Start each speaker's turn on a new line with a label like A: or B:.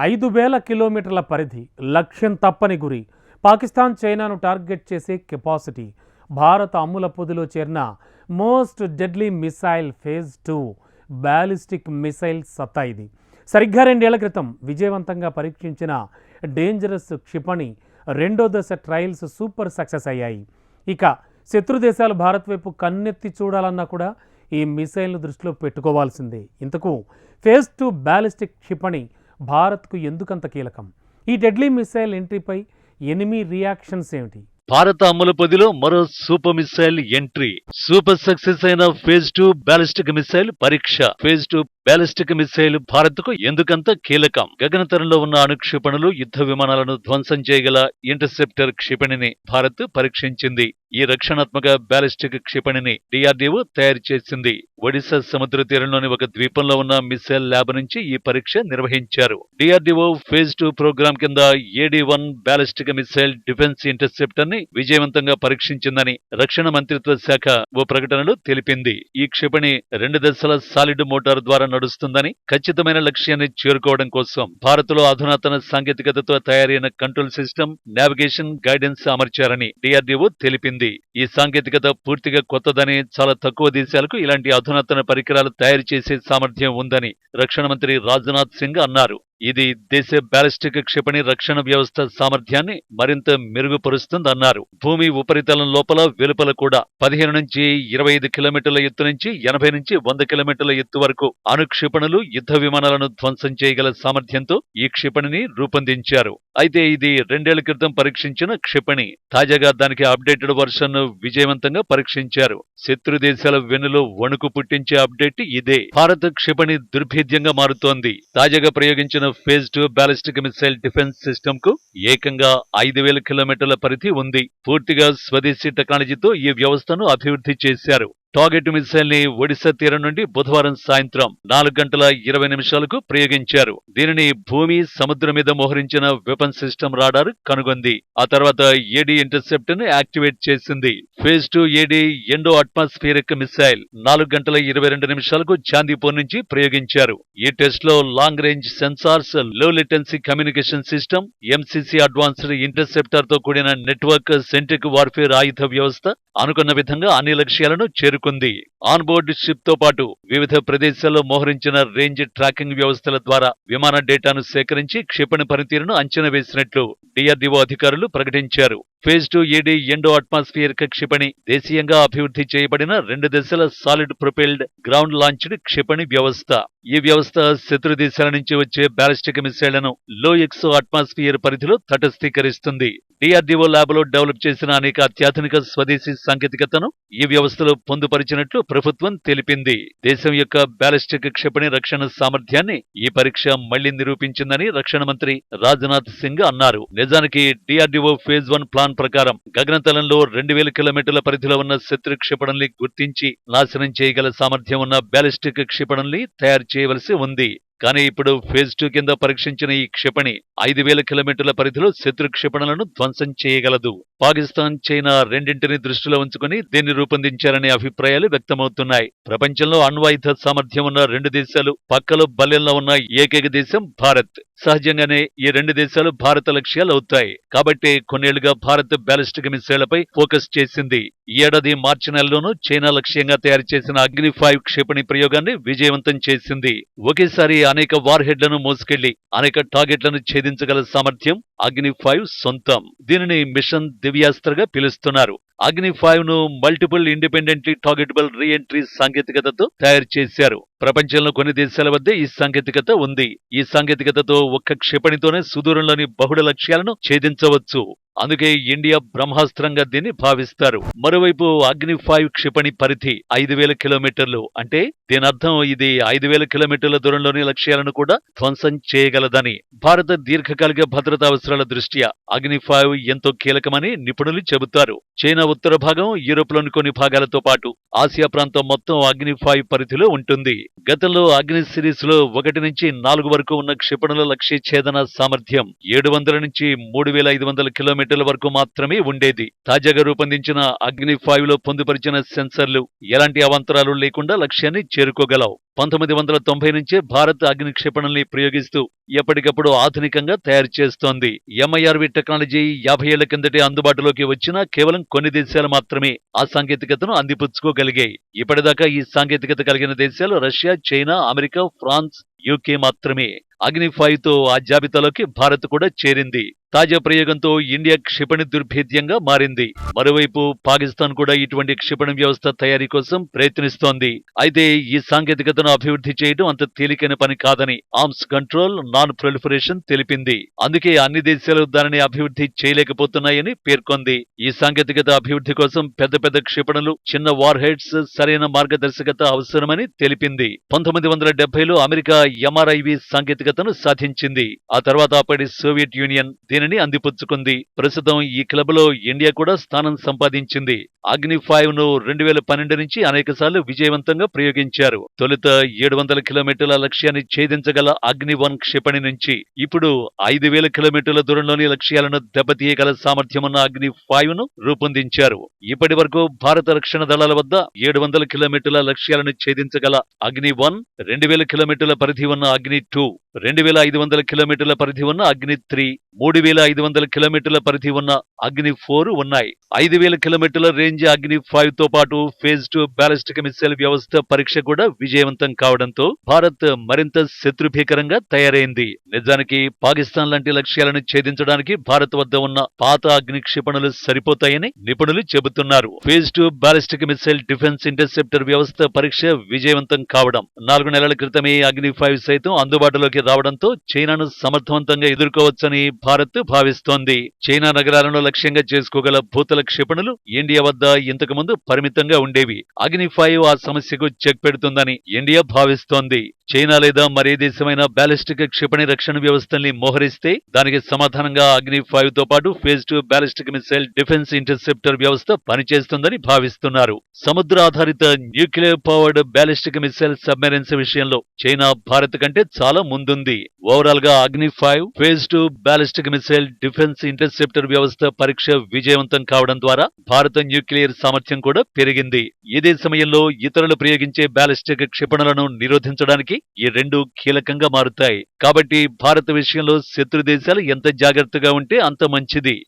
A: ఐదు వేల కిలోమీటర్ల పరిధి లక్ష్యం తప్పని గురి. పాకిస్తాన్ చైనాను టార్గెట్ చేసే కెపాసిటీ. భారత అమ్ముల పొదిలో చేరిన most deadly missile phase two ballistic missile సత్తా ఇది. సరిగ్గా రెండేళ్ళ క్రితం విజయవంతంగా పరీక్షించిన డేంజరస్ క్షిపణి రెండో దశ ట్రయల్స్ సూపర్ సక్సెస్ అయ్యాయి. ఇక శత్రు దేశాలు భారత్ వైపు కన్నెత్తి చూడాలన్నా కూడా ఈ మిసైల్ను దృష్టిలో పెట్టుకోవాల్సిందే. ఇంతకు ఫేజ్ టూ బ్యాలిస్టిక్ క్షిపణి భారత్కు ఎందుకంత కీలకం? ఈ డెడ్లీ మిసైల్ ఎంట్రీపై ఎనిమి రియాక్షన్స్ ఏమిటి?
B: భారత అమలు పదిలో మరో super missile entry. Super success అయిన ఫేజ్ టూ బ్యాలిస్టిక్ మిసైల్ పరీక్ష. ఫేజ్ టూ బ్యాలిస్టిక్ మిసైల్ భారత్కు ఎందుకంత కీలకం? గగనతరంలో ఉన్న అణుక్షిపణులు యుద్ధ విమానాలను ధ్వంసం చేయగల ఇంటర్సెప్టర్ క్షిపణిని భారత్ పరీక్షించింది. ఈ రక్షణాత్మక బ్యాలిస్టిక్ క్షిపణిని డిఆర్డీఓ తయారు చేసింది. ఒడిశా సముద్ర తీరంలోని ఒక ద్వీపంలో ఉన్న మిసైల్ ల్యాబ్ నుంచి ఈ పరీక్ష నిర్వహించారు. డిఆర్డీఓ ఫేజ్ టూ ప్రోగ్రాం కింద AD one ballistic missile defence ఇంటర్సెప్టర్ని విజయవంతంగా పరీక్షించిందని రక్షణ మంత్రిత్వ శాఖ ఓ ప్రకటనలో తెలిపింది. ఈ క్షిపణి రెండు దశల సాలిడ్ మోటార్ ద్వారా నడుస్తుందని ఖచ్చితమైన లక్ష్యాన్ని చేరుకోవడం కోసం భారత్లో అధునాతన సాంకేతికతతో తయారైన కంట్రోల్ సిస్టమ్ నావిగేషన్ గైడెన్స్ అమర్చారని డిఆర్డీఓ తెలిపింది. ఈ సాంకేతికత పూర్తిగా కొత్తదని చాలా తక్కువ దేశాలకు ఇలాంటి అధునాతన పరికరాలు తయారు చేసే సామర్థ్యం ఉందని రక్షణ మంత్రి రాజ్నాథ్ సింగ్ అన్నారు. ఇది దేశ బ్యాలిస్టిక్ క్షిపణి రక్షణ వ్యవస్థ సామర్థ్యాన్ని మరింత మెరుగుపరుస్తుందన్నారు భూమి ఉపరితలం లోపల వెలుపల కూడా పదిహేను నుంచి ఇరవై ఐదు కిలోమీటర్ల ఎత్తు నుంచి ఎనభై నుంచి వంద కిలోమీటర్ల ఎత్తు వరకు అణుక్షిపణులు యుద్ధ విమానాలను ధ్వంసం చేయగల సామర్థ్యంతో ఈ క్షిపణిని రూపొందించారు. అయితే ఇది రెండేళ్ళ క్రితం పరీక్షించిన క్షిపణి. తాజాగా దానికి అప్డేటెడ్ వర్షన్ విజయవంతంగా పరీక్షించారు. శత్రు దేశాల వెన్నులో వణుకు పుట్టించే అప్డేట్ ఇదే. భారత క్షిపణి దుర్భేద్యంగా మారుతోంది. తాజాగా ప్రయోగించిన phase two ballistic missile defence సిస్టమ్కు ఏకంగా ఐదు వేల కిలోమీటర్ల పరిధి ఉంది. పూర్తిగా స్వదేశీ టెక్నాలజీతో ఈ వ్యవస్థను అభివృద్ధి చేశారు. టార్గెట్ మిసైల్ని ఒడిశా తీరం నుండి బుధవారం సాయంత్రం నాలుగు గంటల ఇరవై నిమిషాలకు ప్రయోగించారు. దీనిని భూమి సముద్రం మీద మోహరించిన వెపన్ సిస్టమ్ రాడార్ కనుగొంది. ఆ తర్వాత ఏడీ ఇంటర్సెప్ట్ను యాక్టివేట్ చేసింది. Phase two AD endo atmospheric missile నాలుగు గంటల ఇరవై రెండు నిమిషాలకు చాందీపూర్ నుంచి ప్రయోగించారు. ఈ టెస్ట్లో long range సెన్సార్స్లో latency communication system MCC advanced ఇంటర్సెప్టర్తో కూడిన నెట్వర్క్ సెంట్రిక్ వార్ఫేర్ ఆయుధ వ్యవస్థ అనుకున్న విధంగా అన్ని లక్ష్యాలను చేరుకుంది. ఆన్బోర్డ్ షిప్తో షిప్తో పాటు వివిధ ప్రదేశాల్లో మోహరించిన రేంజ్ ట్రాకింగ్ వ్యవస్థల ద్వారా విమాన డేటాను సేకరించి క్షిపణి పనితీరును అంచనా వేసినట్లు డిఆర్డీఓ అధికారులు ప్రకటించారు. Phase two AD endo atmosphere క్షిపణి. దేశీయంగా అభివృద్ధి చేయబడిన రెండు దశల సాలిడ్ ప్రొపెల్డ్ గ్రౌండ్ లాంచ్డ్ క్షిపణి వ్యవస్థ. ఈ వ్యవస్థ శత్రు దేశాల నుంచి వచ్చే బ్యాలిస్టిక్ మిసైళ్ళను లో ఎక్సో అట్మాస్ఫియర్ పరిధిలో తటస్థీకరిస్తుంది. డిఆర్డీఓ ల్యాబ్లో డెవలప్ చేసిన అనేక అత్యాధునిక స్వదేశీ సాంకేతికతను ఈ వ్యవస్థలో పొందుపరిచినట్లు ప్రభుత్వం తెలిపింది. దేశం యొక్క బ్యాలిస్టిక్ క్షిపణి రక్షణ సామర్థ్యాన్ని ఈ పరీక్ష మళ్ళీ నిరూపించిందని రక్షణ మంత్రి రాజ్నాథ్ సింగ్ అన్నారు. నిజానికి డిఆర్డీఓ ఫేజ్ వన్ ప్లాన్ ప్రకారం గగనతలంలో రెండు వేల కిలోమీటర్ల పరిధిలో ఉన్న శత్రు క్షిపణుల్ని గుర్తించి నాశనం చేయగల సామర్థ్యం ఉన్న బ్యాలిస్టిక్ క్షిపణుల్ని తయారు చేయవలసి ఉంది. కానీ ఇప్పుడు ఫేజ్ టూ కింద పరీక్షించిన ఈ క్షిపణి ఐదు వేల కిలోమీటర్ల పరిధిలో శత్రు క్షిపణులను ధ్వంసం చేయగలదు. పాకిస్తాన్ చైనా రెండింటిని దృష్టిలో ఉంచుకుని దీన్ని రూపొందించారనే అభిప్రాయాలు వ్యక్తమవుతున్నాయి. ప్రపంచంలో అణ్వాయుధ సామర్థ్యం ఉన్న రెండు దేశాలు పక్కలో బల్లెంలో ఉన్న ఏకైక దేశం భారత్. సహజంగానే ఈ రెండు దేశాలు భారత లక్ష్యాలు అవుతాయి. కాబట్టి కొన్నేళ్ళుగా భారత్ బ్యాలిస్టిక్ మిసైళ్ళపై ఫోకస్ చేసింది. ఈ ఏడాది మార్చి నెలలోనూ చైనా లక్ష్యంగా తయారు చేసిన అగ్ని ఫైవ్ క్షిపణి ప్రయోగాన్ని విజయవంతం చేసింది. ఒకేసారి అనేక వార్ హెడ్లను మోసుకెళ్ళి అనేక టార్గెట్లను ఛేదించగల సామర్థ్యం అగ్ని ఫైవ్ సొంతం. దీనిని మిషన్ దివ్యాస్త్రగా పిలుస్తున్నారు. అగ్ని ఫైవ్ను మల్టిపుల్ ఇండిపెండెంట్లీ టార్గెటబుల్ రీఎంట్రీ సాంకేతికతతో తయారు చేశారు. ప్రపంచంలో కొన్ని దేశాల వద్ద ఈ సాంకేతికత ఉంది. ఈ సాంకేతికతతో ఒక్క క్షిపణితోనే సుదూరంలోని బహుళ లక్ష్యాలను ఛేదించవచ్చు. అందుకే ఇండియా బ్రహ్మాస్త్రంగా దీన్ని భావిస్తారు. మరోవైపు అగ్ని ఫైవ్ క్షిపణి పరిధి ఐదు వేల కిలోమీటర్లు అంటే దీని అర్థం ఇది ఐదు వేల కిలోమీటర్ల దూరంలోని లక్ష్యాలను కూడా ధ్వంసం చేయగలదని. భారత దీర్ఘకాలిక భద్రతా అవసరాల దృష్ట్యా అగ్ని ఫైవ్ ఎంతో కీలకమని నిపుణులు చెబుతారు. చైనా ఉత్తర భాగం యూరోప్లోని కొన్ని భాగాలతో పాటు ఆసియా ప్రాంతం మొత్తం అగ్ని ఫైవ్ పరిధిలో ఉంటుంది. గతంలో అగ్ని సిరీస్లో ఒకటి నుంచి నాలుగు వరకు ఉన్న క్షిపణుల లక్ష్య ఛేదన సామర్థ్యం ఏడు వందల నుంచి మూడు వేల ఐదు వందల కిలోమీటర్ల వరకు మాత్రమే ఉండేది. తాజాగా రూపొందించిన అగ్ని ఫైవ్లో పొందుపరిచిన సెన్సర్లు ఎలాంటి అవాంతరాలు లేకుండా లక్ష్యాన్ని చేరుకోగలవు. పంతొమ్మిది వందల తొంభై నుంచే భారత్ అగ్ని క్షిపణుల్ని ప్రయోగిస్తూ ఎప్పటికప్పుడు ఆధునికంగా తయారు చేస్తోంది. ఎంఐఆర్వి టెక్నాలజీ యాభై ఏళ్ళ కిందటే అందుబాటులోకి వచ్చినా కేవలం కొన్ని దేశాలు మాత్రమే ఆ సాంకేతికతను అందిపుచ్చుకోగలిగాయి. ఇప్పటిదాకా ఈ సాంకేతికత కలిగిన దేశాలు Russia China America France UK మాత్రమే. అగ్ని ఫైవ్తో ఆ జాబితాలోకి భారత్ కూడా చేరింది. తాజా ప్రయోగంతో ఇండియా క్షిపణి దుర్భేద్యంగా మారింది. మరోవైపు పాకిస్తాన్ కూడా ఇటువంటి క్షిపణి వ్యవస్థ తయారీ కోసం ప్రయత్నిస్తోంది. అయితే ఈ సాంకేతికతను అభివృద్ధి చేయడం అంత తేలికైన పని కాదని ఆర్మ్స్ కంట్రోల్ నాన్ ప్రొలిఫరేషన్ తెలిపింది. అందుకే అన్ని దేశాలు దానిని అభివృద్ధి చేయలేకపోతున్నాయని పేర్కొంది. ఈ సాంకేతికత అభివృద్ధి కోసం పెద్ద పెద్ద క్షిపణులు చిన్న వార్ హెడ్స్ సరైన మార్గదర్శకత అవసరమని తెలిపింది. పంతొమ్మిది వందల డెబ్బైలో అమెరికా ఎంఆర్ఐవి సాంకేతికతను సాధించింది. ఆ తర్వాత అప్పటి సోవియట్ యూనియన్ దీనిని అందిపుచ్చుకుంది. ప్రస్తుతం ఈ క్లబ్లో ఇండియా కూడా స్థానం సంపాదించింది. అగ్ని ఫైవ్ను రెండు వేల పన్నెండు నుంచి అనేక సార్లు విజయవంతంగా ప్రయోగించారు. తొలుత ఏడు వందల కిలోమీటర్ల లక్ష్యాన్ని ఛేదించగల అగ్ని వన్ క్షిపణి నుంచి ఇప్పుడు ఐదు వేల కిలోమీటర్ల దూరంలోని లక్ష్యాలను దెబ్బతీయగల సామర్థ్యమున్న అగ్ని ఫైవ్ను రూపొందించారు. ఇప్పటి వరకు భారత రక్షణ దళాల వద్ద ఏడు వందల కిలోమీటర్ల లక్ష్యాలను ఛేదించగల అగ్ని వన్ రెండు వేల కిలోమీటర్ల పరిధి ఉన్న అగ్ని టూ రెండు వేల ఐదు వందల కిలోమీటర్ల పరిధి ఉన్న అగ్ని త్రీ మూడు వేల ఐదు వందల కిలోమీటర్ల పరిధి ఉన్న అగ్ని ఫోర్ ఉన్నాయి. ఐదు వేల కిలోమీటర్ల రేంజ్ అగ్ని ఫైవ్తో పాటు ఫేజ్ టూ బ్యాలిస్టిక్ మిసైల్ వ్యవస్థ పరీక్ష కూడా విజయవంతం కావడంతో భారత్ మరింత శత్రుభీకరంగా తయారైంది. నిజానికి పాకిస్తాన్ లాంటి లక్ష్యాలను ఛేదించడానికి భారత్ వద్ద ఉన్న పాత అగ్ని క్షిపణులు సరిపోతాయని నిపుణులు చెబుతున్నారు. Phase two ballistic missile defence interceptor వ్యవస్థ పరీక్ష విజయవంతం కావడం నాలుగు నెలల క్రితమే అగ్ని ఫైవ్ సైతం అందుబాటులోకి రావడంతో చైనాను సమర్థవంతంగా ఎదుర్కోవచ్చని భారత్ భావిస్తోంది. చైనా నగరాలను లక్ష్యంగా చేసుకోగల భూతల క్షిపణులు ఇండియా వద్ద ఇంతకుముందు పరిమితంగా ఉండేవి. అగ్ని ఫైవ్ ఆ సమస్యకు చెక్ పెడుతుందని ఇండియా భావిస్తోంది. చైనా లేదా మరే దేశమైన బ్యాలిస్టిక్ క్షిపణి రక్షణ వ్యవస్థల్ని మోహరిస్తే దానికి సమాధానంగా అగ్ని ఫైవ్తో పాటు phase two ballistic missile defence interceptor వ్యవస్థ పనిచేస్తుందని భావిస్తున్నారు. సముద్ర ఆధారిత nuclear powered ballistic missile submarines విషయంలో చైనా భారత్ కంటే చాలా ముందు ముందుంది ఓవరాల్గా Agni five phase two ballistic missile defence interceptor వ్యవస్థ పరీక్ష విజయవంతం కావడం ద్వారా భారత న్యూక్లియర్ సామర్థ్యం కూడా పెరిగింది. ఇదే సమయంలో ఇతరులు ప్రయోగించే బ్యాలిస్టిక్ క్షిపణులను నిరోధించడానికి ఈ రెండు కీలకంగా మారుతాయి. కాబట్టి భారత విషయంలో శత్రు దేశాలు ఎంత జాగ్రత్తగా ఉంటే అంత మంచిది.